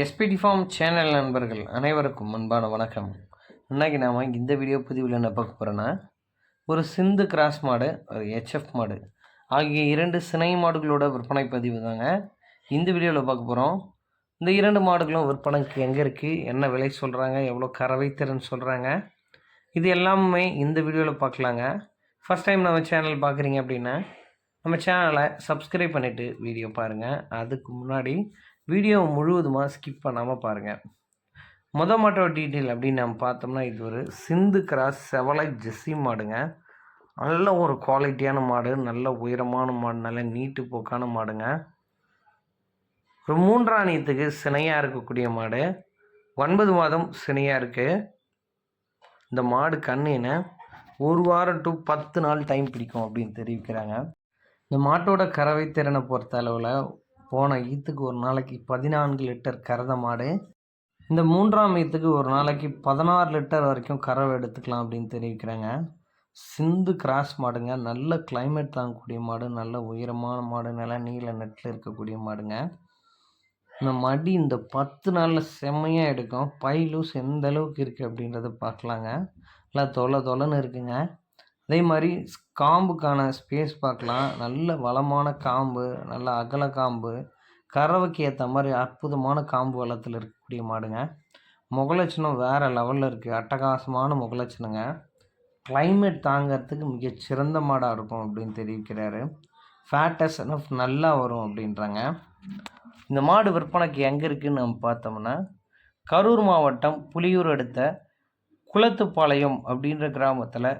SPD form channel நண்பர்கள் அனைவருக்கும் அன்பான வணக்கம். இன்றைக்கி நாம் இந்த வீடியோ பதிவில் என்ன பார்க்க போகிறோன்னா ஒரு சிந்து கிராஸ் மாடு ஒரு ஹெச்எஃப் மாடு ஆகிய இரண்டு சினை மாடுகளோட விற்பனை பதிவு தாங்க. இந்த வீடியோவில் பார்க்க போகிறோம் இந்த இரண்டு மாடுகளும் விற்பனைக்கு எங்கே இருக்குது என்ன விலை சொல்கிறாங்க எவ்வளோ கறவை திறன் சொல்கிறாங்க இது எல்லாமே இந்த வீடியோவில் பார்க்கலாங்க. ஃபஸ்ட் டைம் நம்ம சேனல் பார்க்குறீங்க அப்படின்னா நம்ம சேனலை சப்ஸ்கிரைப் பண்ணிவிட்டு வீடியோ பாருங்கள் அதுக்கு முன்னாடி வீடியோ முழுவதுமாக ஸ்கிப் பண்ணாமல் பாருங்கள் மொத மாட்டோட டீட்டெயில் அப்படின்னு நம்ம பார்த்தோம்னா இது ஒரு சிந்து கிராஸ் செவலை ஜெஸ்ஸி மாடுங்க. நல்ல ஒரு குவாலிட்டியான மாடு நல்ல உயரமான மாடு நல்ல நீட்டு போக்கான மாடுங்க. ஒரு மூன்றாணியத்துக்கு சினையாக இருக்கக்கூடிய மாடு. ஒன்பது மாதம் சினையாக இருக்குது இந்த மாடு கண்ணினை ஒரு வாரம் டு பத்து நாள் டைம் பிடிக்கும் அப்படின்னு தெரிவிக்கிறாங்க. இந்த மாட்டோட கறவை திறனை பொறுத்த அளவில் போன ஈத்துக்கு ஒரு நாளைக்கு பதினான்கு லிட்டர் கறந்த மாடு. இந்த மூன்றாம் ஈத்துக்கு ஒரு நாளைக்கு பதினாறு லிட்டர் வரைக்கும் கறவை எடுத்துக்கலாம் அப்படின்னு தெரிவிக்கிறாங்க. சிந்து கிராஸ் மாடுங்க. நல்ல கிளைமேட் தாங்கக்கூடிய மாடு. நல்ல உயரமான மாடு. நல்ல நீல நெட்டில் இருக்கக்கூடிய மாடுங்க. இந்த மடி இந்த பத்து நாளில் செம்மையாக எடுக்கும். பை லூஸ் எந்த அளவுக்கு இருக்குது அப்படின்றத பார்க்கலாங்க. நல்லா தொலை தொலைன்னு இருக்குங்க. அதே மாதிரி காம்புக்கான ஸ்பேஸ் பார்க்கலாம். நல்ல வளமான காம்பு நல்ல அகல காம்பு. கறவைக்கு ஏற்ற மாதிரி அற்புதமான காம்பு வளத்தில் இருக்கக்கூடிய மாடுங்க. முகலட்சணம் வேறு லெவலில் இருக்குது அட்டகாசமான முகலட்சணங்க. கிளைமேட் தாங்கிறதுக்கு மிக சிறந்த மாடாக இருக்கும் அப்படின்னு தெரிவிக்கிறாரு. ஃபேட்டஸ் எனஃப் நல்லா வரும் அப்படின்றாங்க. இந்த மாடு விற்பனைக்கு எங்கே இருக்குதுன்னு நம்ம பார்த்தோம்னா கரூர் மாவட்டம் புலியூர் அடுத்த குளத்துப்பாளையம் அப்படின்ற கிராமத்தில்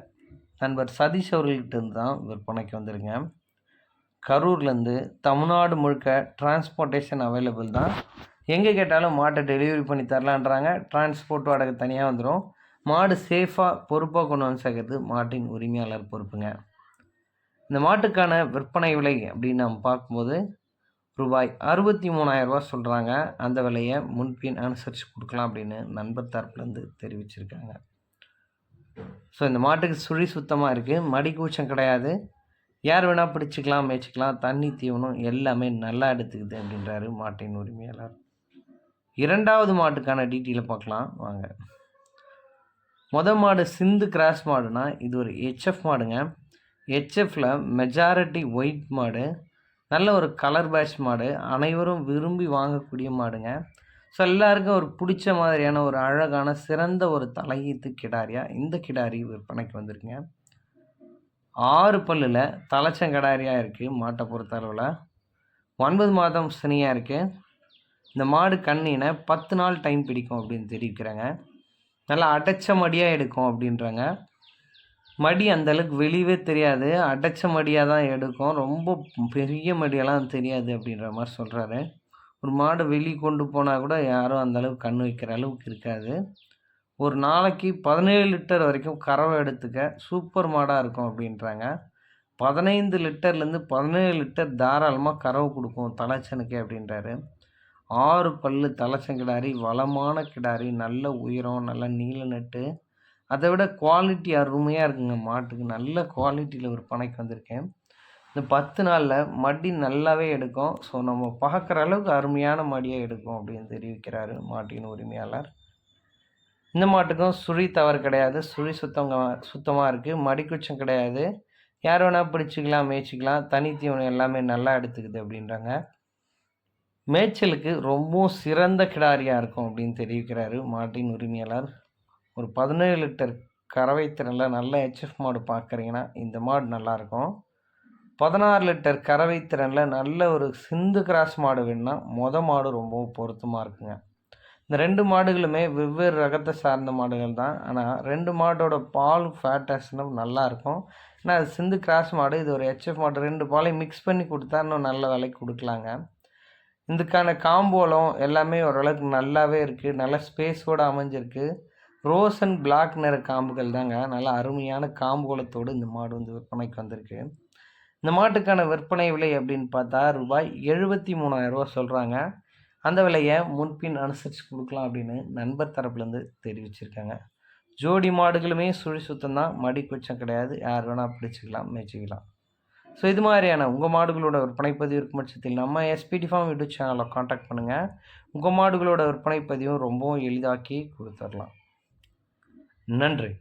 நண்பர் சதீஷ் அவர்கள்ட்ட இருந்து தான் விற்பனைக்கு வந்துருங்க. கரூர்லேருந்து தமிழ்நாடு முழுக்க டிரான்ஸ்போர்ட்டேஷன் அவைலபிள் தான். எங்கே கேட்டாலும் மாட்டை டெலிவரி பண்ணி தரலான்றாங்க. டிரான்ஸ்போர்ட் வாடகை தனியாக வந்துடும் மாடு சேஃபாக பொறுப்பாக கொண்டு வந்து சேர்க்கறது மாட்டின் உரிமையாளர் பொறுப்புங்க. இந்த மாட்டுக்கான விற்பனை விலை அப்படின்னு நம்ம பார்க்கும்போது ரூபாய் அறுபத்தி மூணாயிரரூபா சொல்கிறாங்க அந்த விலையை முன்பின் அனுசரித்து கொடுக்கலாம் அப்படின்னு நண்பர் தரப்புலேருந்து தெரிவிச்சிருக்காங்க. ஸோ இந்த மாட்டுக்கு சுழி சுத்தமாக இருக்குது மடி கூச்சம் கிடையாது. யார் வேணால் பிடிச்சிக்கலாம் மேய்ச்சிக்கலாம். தண்ணி தீவனம் எல்லாமே நல்லா எடுத்துக்குது அப்படின்றாரு மாட்டின் உரிமையாளர். இரண்டாவது மாட்டுக்கான டீட்டெயிலை பார்க்கலாம். வாங்க. மொத மாடு சிந்து கிராஸ் மாடுனா இது ஒரு ஹெச்எஃப் மாடுங்க. ஹெச்எஃப்பில் மெஜாரிட்டி ஒயிட் மாடு. நல்ல ஒரு கலர் பேட்ச் மாடு. அனைவரும் விரும்பி வாங்கக்கூடிய மாடுங்க. ஸோ எல்லாருக்கும் ஒரு பிடிச்ச மாதிரியான ஒரு அழகான சிறந்த ஒரு தலையீத்து கிடாரியாக இந்த கிடாரி விற்பனைக்கு வந்திருக்குங்க. ஆறு பல்லில் தலைச்சங்கடாரியாக இருக்குது மாட்டை பொறுத்த அளவில். ஒன்பது மாதம் சனியாக இருக்குது இந்த மாடு கண்ணினை பத்து நாள் டைம் பிடிக்கும் அப்படின்னு தெரிவிக்கிறாங்க. நல்லா அடைச்ச மடியாக எடுக்கும் அப்படின்றாங்க. மடி அந்தளவுக்கு வெளியவே தெரியாது. அடைச்ச மடியாக தான் எடுக்கும். ரொம்ப பெரிய மடியெல்லாம் தெரியாது அப்படின்ற மாதிரி சொல்கிறாரு ஒரு மாடு வெளியே கொண்டு போனால் கூட யாரும் அந்தளவுக்கு கண் வைக்கிற அளவுக்கு இருக்காது. ஒரு நாளைக்கு பதினேழு லிட்டர் வரைக்கும் கறவை எடுத்துக்க சூப்பர் மாடாக இருக்கும் அப்படின்றாங்க. பதினைந்து லிட்டர்லேருந்து பதினேழு லிட்டர் தாராளமாக கறவை கொடுக்கும் தலைச்சனுக்கு அப்படின்றாரு. ஆறு பல்லு தலைச்சங்கிடாரி வளமான கிடாரி நல்ல உயரம் நல்ல நீல நட்டு. அதை விட குவாலிட்டி அருமையாக இருக்குங்க மாட்டுக்கு. நல்ல குவாலிட்டியில் ஒரு பனைக்கு வந்திருக்கேன். இந்த பத்து நாளில் மடி நல்லாவே எடுக்கும். ஸோ நம்ம பார்க்குற அளவுக்கு அருமையான மடியாக எடுக்கும் அப்படின்னு தெரிவிக்கிறாரு மாட்டின் உரிமையாளர். இந்த மாட்டுக்கும் சுழி தவறு கிடையாது. சுழி சுத்தங்க சுத்தமாக இருக்குது மடிக்குச்சம் கிடையாது. யார் வேணால் பிடிச்சிக்கலாம் மேய்ச்சிக்கலாம். தனித்தீவனம் எல்லாமே நல்லா எடுத்துக்குது அப்படின்றாங்க. மேய்ச்சலுக்கு ரொம்பவும் சிறந்த கிடாரியாக இருக்கும் அப்படின்னு தெரிவிக்கிறாரு மாட்டின் உரிமையாளர். ஒரு பதினேழு லிட்டர் கறவை திறனில் நல்ல ஹெச்எஃப் மாடு பார்க்குறீங்கன்னா இந்த மாடு நல்லாயிருக்கும் பதினாறு லிட்டர் கறவை திறனில் நல்ல ஒரு சிந்து கிராஸ் மாடு வேணுன்னா மொதல் மாடு ரொம்பவும் பொருத்தமாக இருக்குங்க. இந்த ரெண்டு மாடுகளுமே வெவ்வேறு ரகத்தை சார்ந்த மாடுகள் தான். ஆனால் ரெண்டு மாடோட பால் ஃபேட்டஸ்னும் நல்லாயிருக்கும் ஏன்னா அது சிந்து கிராஸ் மாடு இது ஒரு ஹெச்எஃப் மாடு. ரெண்டு பாலையும் மிக்ஸ் பண்ணி கொடுத்தா இன்னும் நல்ல விலைக்கு கொடுக்கலாங்க. இதுக்கான காம்போலம் எல்லாமே ஓரளவுக்கு நல்லாவே இருக்குது நல்ல ஸ்பேஸோடு அமைஞ்சிருக்கு. ரோஸ் அண்ட் பிளாக் நிற காம்புகள் தாங்க. நல்ல அருமையான காம்போலத்தோடு இந்த மாடு வந்து விற்பனைக்கு வந்திருக்கு. இந்த மாட்டுக்கான விற்பனை விலை அப்படின்னு பார்த்தா ரூபாய் எழுபத்தி மூணாயிரரூவா சொல்கிறாங்க அந்த விலையை முன்பின் அனுசரித்து கொடுக்கலாம் அப்படின்னு நண்பர் தரப்புலேருந்து தெரிவிச்சிருக்காங்க. ஜோடி மாடுகளுமே சுழி சுத்தம் தான் மடி குச்சம் கிடையாது. யார் வேணால் பிடிச்சிக்கலாம் மேய்ச்சிக்கலாம். ஸோ இது மாதிரியான உங்கள் மாடுகளோட விற்பனை பதிவு இருக்கும் பட்சத்தில் நம்ம எஸ்பிடி ஃபார்ம் யூடியூப் சேனலை காண்டாக்ட் பண்ணுங்கள் உங்கள் மாடுகளோட விற்பனை பதிவும் ரொம்பவும் எளிதாக்கி கொடுத்துடலாம். நன்றி.